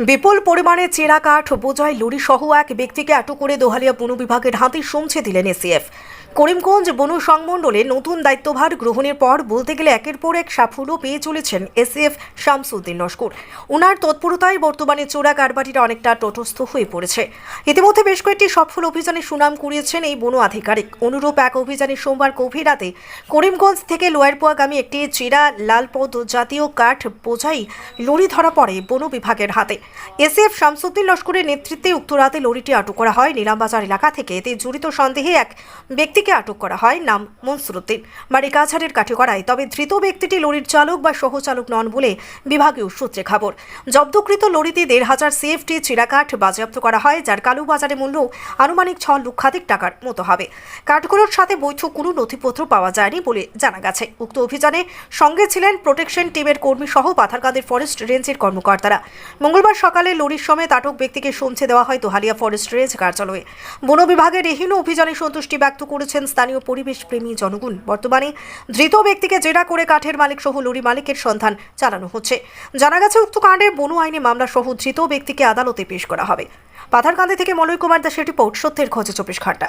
বিপুল পরিমাণে চেরা কাঠ বোঝায় লুড়ি সহ এক ব্যক্তিকে আটক করে দোহালিয়া বন বিভাগের হাতে সমছে দিলেন এসিএফ। করিমগঞ্জ বন সংমণ্ডলে নতুন দায়িত্বভার গ্রহণের পর বলতে গেলে একের পর এক সাফল্য পেয়ে চলেছেন এসিএফ শামসুদ্দিন লস্কর। ওনার তৎপরতায় বর্তমানে চোরা কারবারিরা অনেকটা তটস্থ হয়ে পড়েছে। ইতিমধ্যে বেশ কয়েকটি সফল অভিযানে সুনাম কুড়িয়েছেন এই বন আধিকারিক। অনুরূপ এক অভিযানে সোমবার গভীর রাতে করিমগঞ্জ থেকে লোয়ারপোয়াগামী একটি চিরা লালপদ জাতীয় কাঠ বোঝাই লরি ধরা পড়ে বন বিভাগের হাতে। এসএফ শামসুদ্দিন লস্করের নেতৃত্বে উক্ত রাতে লরিটি আটক করা হয়। নিলামবাজার এলাকা থেকে এতে জড়িত সন্দেহে এক ব্যক্তিকে আটক করা হয়, নাম মনসুরুদ্দিন বাড়ি কাছাড়ের কাঠিগড়ায়, তবে ধৃত ব্যক্তিটি লরির চালক বা সহচালক নন বলে বিভাগীয় সূত্রে খবর। জব্দকৃত লরিতে দেড় হাজার সিএফটি চিরাকাঠ বাজেয়াপ্ত করা হয়, যার কালুবাজারে মূল্য আনুমানিক ছ লক্ষাধিক টাকার মতো হবে। কাঠগুলোর সাথে বৈধ কোনো নথিপত্র পাওয়া যায়নি বলে জানা গেছে। উক্ত অভিযানে সঙ্গে ছিলেন প্রোটেকশন টিমের কর্মী সহ পাথারকাঁদের ফরেস্ট রেঞ্জের কর্মকর্তারা। মঙ্গলবার সকালে লরির সমেত আটক ব্যক্তিকে সমছে দেওয়া হয় দোহালিয়া ফরেস্ট রেঞ্জ কার্যালয়ে। বন বিভাগের এহীন অভিযানে সন্তুষ্টি ব্যক্ত করেছেন স্থানীয় পরিবেশ প্রেমী জনগণ। বর্তমানে ধৃত ব্যক্তিকে জেরা করে কাঠের মালিক সহ লরি মালিকের সন্ধান চালানো হচ্ছে। জানা গেছে, উক্ত কাণ্ডে বনু আইনে মামলা সহ ধৃত ব্যক্তিকে আদালতে পেশ করা হবে। পাথারকান্দি থেকে মলয় কুমার দাস রিপোর্ট, সত্যের খোঁজে চব্বিশ ঘণ্টা।